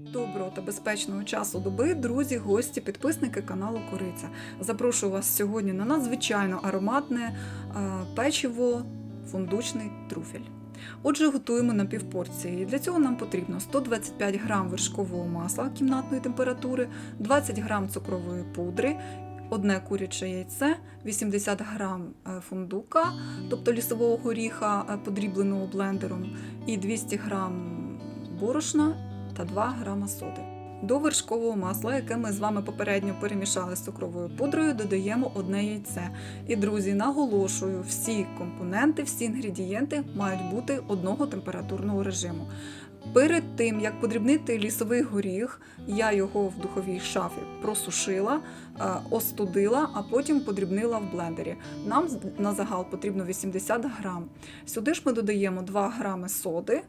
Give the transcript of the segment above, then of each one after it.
Доброго та безпечного часу доби, друзі, гості, підписники каналу Кориця. Запрошую вас сьогодні на надзвичайно ароматне е, печиво фундучний труфель. Отже, готуємо на півпорції. Для цього нам потрібно 125 грам вершкового масла кімнатної температури, 20 грам цукрової пудри, одне куряче яйце, 80 грам е, фундука, тобто лісового горіха, е, подрібленого блендером, і 200 грам борошна та 2 грама соди. До вершкового масла, яке ми з вами попередньо перемішали з цукровою пудрою, додаємо одне яйце. І, друзі, наголошую, всі компоненти, всі інгредієнти мають бути одного температурного режиму. Перед тим, як подрібнити лісовий горіх, я його в духовій шафі просушила, е, остудила, а потім подрібнила в блендері. Нам на загал потрібно 80 грам. Сюди ж ми додаємо 2 грами соди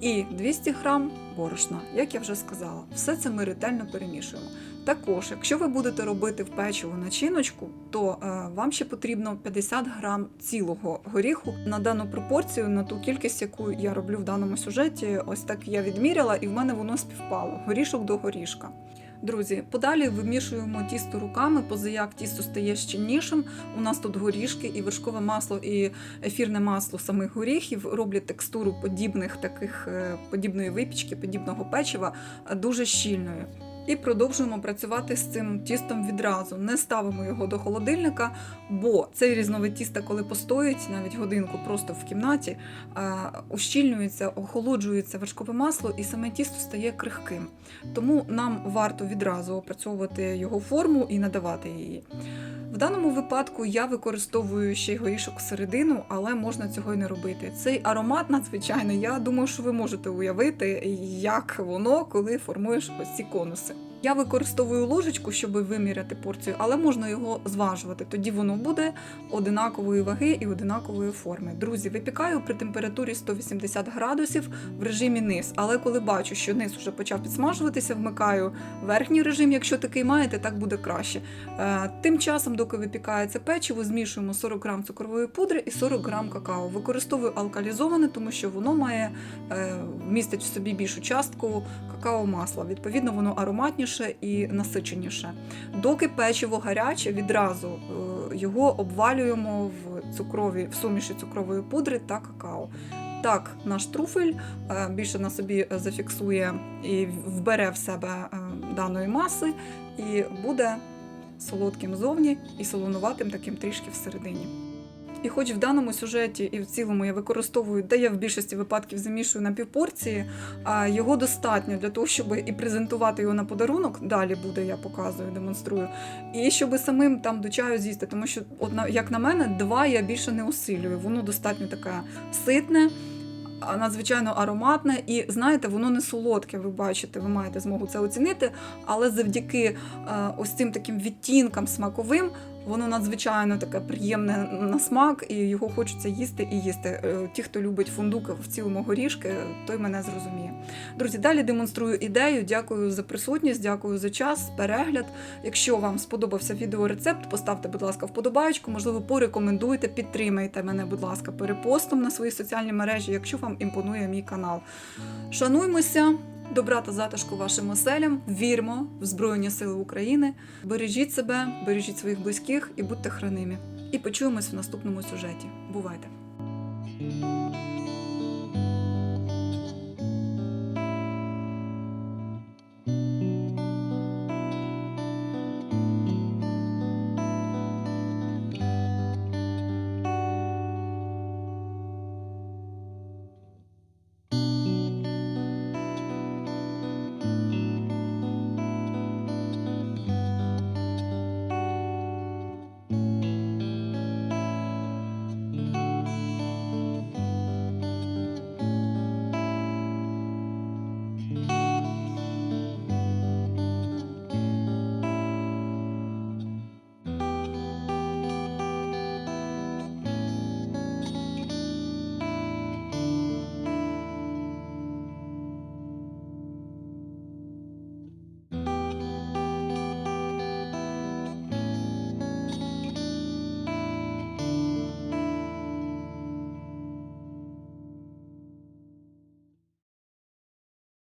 і 200 грам борошна, як я вже сказала. Все це ми ретельно перемішуємо. Також, якщо ви будете робити в печиво начиночку, то е, вам ще потрібно 50 грам цілого горіху на дану пропорцію, на ту кількість, яку я роблю в даному сюжеті. Ось так я відміряла, і в мене воно співпало. Горішок до горішка. Друзі, подалі вимішуємо тісто руками, позаяк тісто стає щільнішим. У нас тут горішки і вершкове масло, і ефірне масло самих горіхів роблять текстуру подібних таких е, подібної випічки, подібного печива е, дуже щільною. І продовжуємо працювати з цим тістом відразу. Не ставимо його до холодильника, бо цей різновид тіста, коли постоїть навіть годинку просто в кімнаті, ущільнюється, охолоджується вершкове масло, і саме тісто стає крихким. Тому нам варто відразу опрацьовувати його форму і надавати її. В даному випадку я використовую ще й горішок середину, але можна цього й не робити. Цей аромат надзвичайний. Я думаю, що ви можете уявити, як воно, коли формуєш ось ці конуси. Я використовую ложечку, щоб виміряти порцію, але можна його зважувати. Тоді воно буде одинакової ваги і одинакової форми. Друзі, випікаю при температурі 180 градусів в режимі низ. Але коли бачу, що низ вже почав підсмажуватися, вмикаю верхній режим. Якщо такий маєте, так буде краще. Е, Тим часом, доки випікається печиво, змішуємо 40 грам цукрової пудри і 40 грам какао. Використовую алкалізоване, тому що воно має е, містить в собі більшу частку какао-масла. Відповідно, воно ароматніше і насиченіше. Доки печиво гаряче, відразу е, його обвалюємо в цукрові в суміші цукрової пудри та какао. Так, наш труфель е, більше на собі зафіксує і вбере в себе е, даної маси, і буде солодким зовні і солонуватим таким трішки всередині. І хоч в даному сюжеті і в цілому я використовую, де я в більшості випадків замішую на півпорції, а його достатньо для того, щоб і презентувати його на подарунок. Далі буде, я показую, демонструю. І щоб самим там до чаю з'їсти, тому що, от, як на мене, два я більше не усилюю. Воно достатньо таке ситне. Надзвичайно ароматне, і знаєте, воно не солодке. Ви бачите, ви маєте змогу це оцінити. Але завдяки е, ось цим таким відтінкам смаковим Воно надзвичайно таке приємне на смак, і його хочеться їсти і їсти. Е, Ті, хто любить фундук в цілому горішки, той мене зрозуміє. Друзі, далі демонструю ідею. Дякую за присутність, дякую за час, перегляд. Якщо вам сподобався відеорецепт, поставте, будь ласка, вподобайку, можливо, порекомендуйте, підтримайте мене, будь ласка, перепостом на свої соціальні мережі, якщо вам імпонує мій канал. Шануймося. Добра та затишку вашим оселям, вірмо в Збройні Сили України. Бережіть себе, бережіть своїх близьких і будьте хранимі. І почуємось в наступному сюжеті. Бувайте!